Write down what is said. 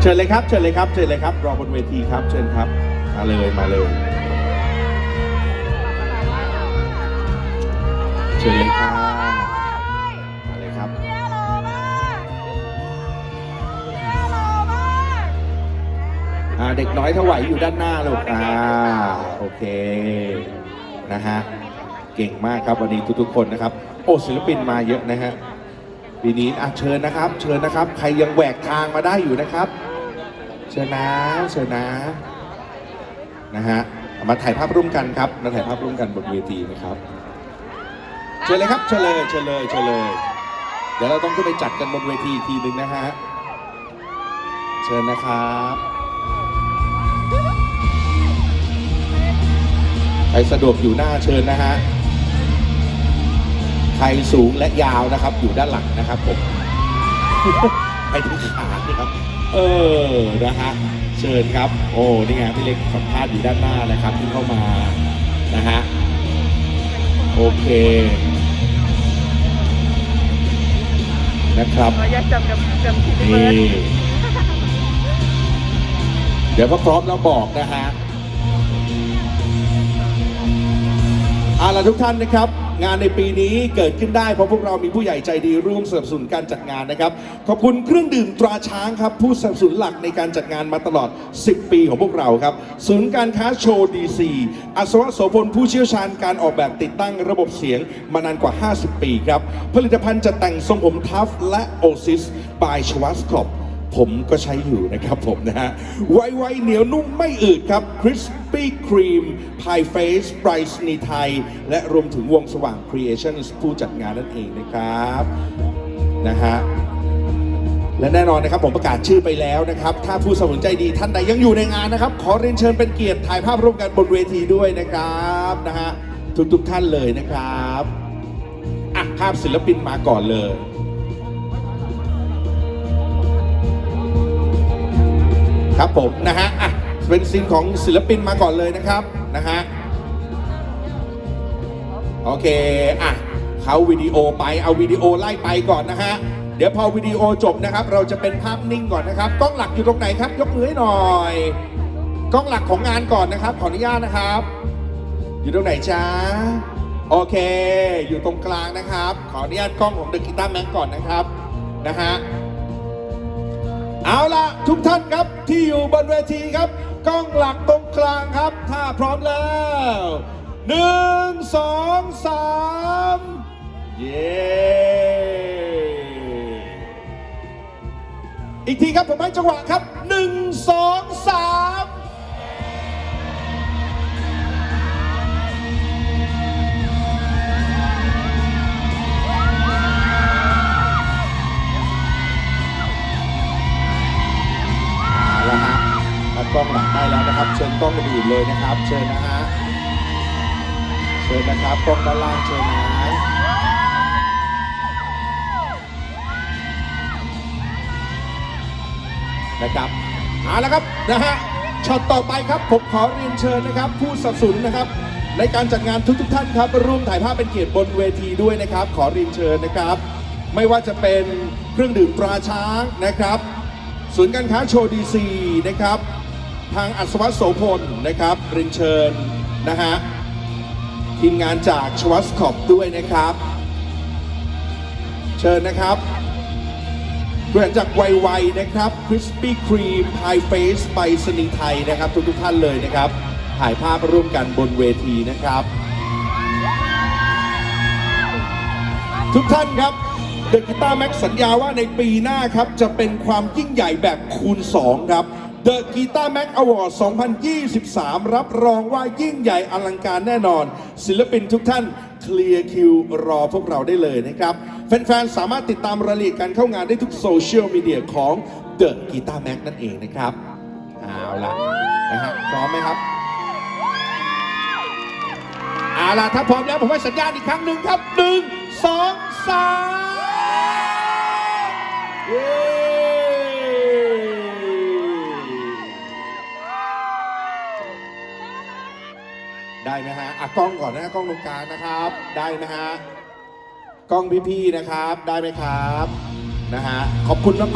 เชิญเลยครับ เชิญเลยครับ เชิญเลยครับ รอบนเวทีครับ เชิญครับ มาเลย มาเลย เชิญเลยครับมาเลยครับเนี่ยหล่อมากเนี่ยหล่อมากอ่า เด็กน้อยถวายอยู่ด้านหน้าลูกอ่า โอเค นะฮะ เก่งมากครับวันนี้ทุกๆคนนะครับ โอ้ ศิลปินมาเยอะนะฮะปีนี้อะเชิญนะครับ เชิญนะครับ ใครยังแหวกทางมาได้อยู่นะครับ เชิญนะเชิญนะนะฮะมาถ่ายภาพร่วมกันครับมาถ่ายภาพร่วมกันบนเวทีนะครับเชิญเลยครับเชิญเลยเชิญเลยเชิญเลย เดี๋ยวเราต้องขึ้นไปจัดกันบนเวทีอีกทีหนึ่งนะฮะเชิญนะครับใครสะดวกอยู่หน้าเชิญนะฮะใครสูงและยาวนะครับ อยู่ด้านหลังนะครับผม ไปถึงขาเลยครับ เออนะฮะเชิญครับ โอ้นี่ไงพี่เล็กสัมภาษณ์อยู่ด้านหน้านะครับที่เข้ามานะฮะโอเคนะครับขออนุญาตจำจำจำที่นี่เบิร์ดเดี๋ยวพอพร้อมแล้วบอกนะฮะเอาล่ะทุกท่านนะครับ งานในปีนี้เกิดขึ้นได้เพราะพวกเรามีผู้ใหญ่ใจดีร่วมสนับสนุนการจัดงานนะครับ ขอบคุณเครื่องดื่มตราช้างครับ ผู้สนับสนุนหลักในการจัดงานมาตลอด 10 ปีของพวกเราครับศูนย์การค้าโชว์ดีซีอัศวะโสพลผู้เชี่ยวชาญการออกแบบติดตั้งระบบเสียงมานานกว่า 50 ปีครับผลิตภัณฑ์จัดแต่งทรงผมทัฟและโอซิสบายชวัสครอบ ผมก็ใช้อยู่นะครับผมนะฮะ ไวไวเหนียวนุ่มไม่อืดครับคริสปี้ครีมพายเฟสไบรส์นีไทย และรวมถึงวงสว่าง Creations ผู้จัดงานนั่นเองนะครับ นะฮะ และแน่นอนนะครับผมประกาศชื่อไปแล้วนะครับ ถ้าผู้สนับสนุนใจดีท่านใดยังอยู่ในงานนะครับ ขอเรียนเชิญเป็นเกียรติถ่ายภาพร่วมกันบนเวทีด้วยนะครับนะฮะทุกๆท่านเลยนะครับอะภาพศิลปินมาก่อนเลย ครับผมนะฮะอะเป็นซีนของศิลปินมาก่อนเลยนะครับนะฮะโอเคอะเขาวิดีโอไปเอาวิดีโอไล่ไปก่อนนะฮะเดี๋ยวพอวิดีโอจบนะครับ เราจะเป็นภาพนิ่งก่อนนะครับกล้องหลักอยู่ตรงไหนครับ ยกมือให้หน่อยกล้องหลักของงานก่อนนะครับ ขออนุญาตนะครับ อยู่ตรงไหนจ้าโอเค อยู่ตรงกลางนะครับ ขออนุญาตกล้องของเดอะกีตาร์แม็กก่อนนะครับนะฮะ เอาละทุกท่านครับที่อยู่บนเวทีครับกล้องหลักตรงกลางครับ ถ้าพร้อมแล้วหนึ่งสองสามเย้อีกทีครับผมให้จังหวะครับหนึ่งสองสาม เอาละฮะแล้วกล้องหลังได้แล้วนะครับ เชิญกล้องอื่นๆเลยนะครับ เชิญนะฮะ เชิญนะครับกล้องด้านล่างเชิญนะนะครับเอาละครับนะฮะช็อตต่อไปครับผมขอเรียนเชิญนะครับ ผู้สนับสนุนนะครับ ในการจัดงานทุกๆท่านครับร่วมถ่ายภาพเป็นเกียรติบนเวทีด้วยนะครับ ขอเรียนเชิญนะครับ ไม่ว่าจะเป็นเครื่องดื่มตราช้างนะครับ ศูนย์การค้าโชว์ดีซีนะครับ ทางอัศวะโสพลนะครับเรียนเชิญนะฮะทีมงานจากชวัสคอปด้วยนะครับ เชิญนะครับเพื่อนจากไวๆนะครับคริสปี้ครีมพายเฟสไปสนีย์ไทยนะครับ ทุกๆท่านเลยนะครับ ถ่ายภาพร่วมกันบนเวทีนะครับ ทุกท่านครับ เดอะกีตาร์แม็กสัญญาว่าในปีหน้าครับ จะเป็นความยิ่งใหญ่แบบคูณ 2 ครับ The Guitar Mac Award 2023 รับรองว่ายิ่งใหญ่อลังการแน่นอน ศิลปินทุกท่านเคลียร์คิวรอพวกเราได้เลยนะครับ แฟนๆ สามารถติดตามรายละเอียดการเข้างานได้ทุกโซเชียลมีเดียของ The Guitar Mac นั่นเองนะครับ เอาล่ะนะฮะพร้อมไหมครับเอาล่ะถ้าพร้อมแล้วผมให้สัญญาณอีกครั้งหนึ่งครับหนึ่งสองสาม ได้ไหมฮะอะกล้องก่อนนะกล้องตรงกลางนะครับ ได้ไหมฮะกล้องพี่ๆนะครับ ได้ไหมครับ นะฮะ ขอบคุณมาก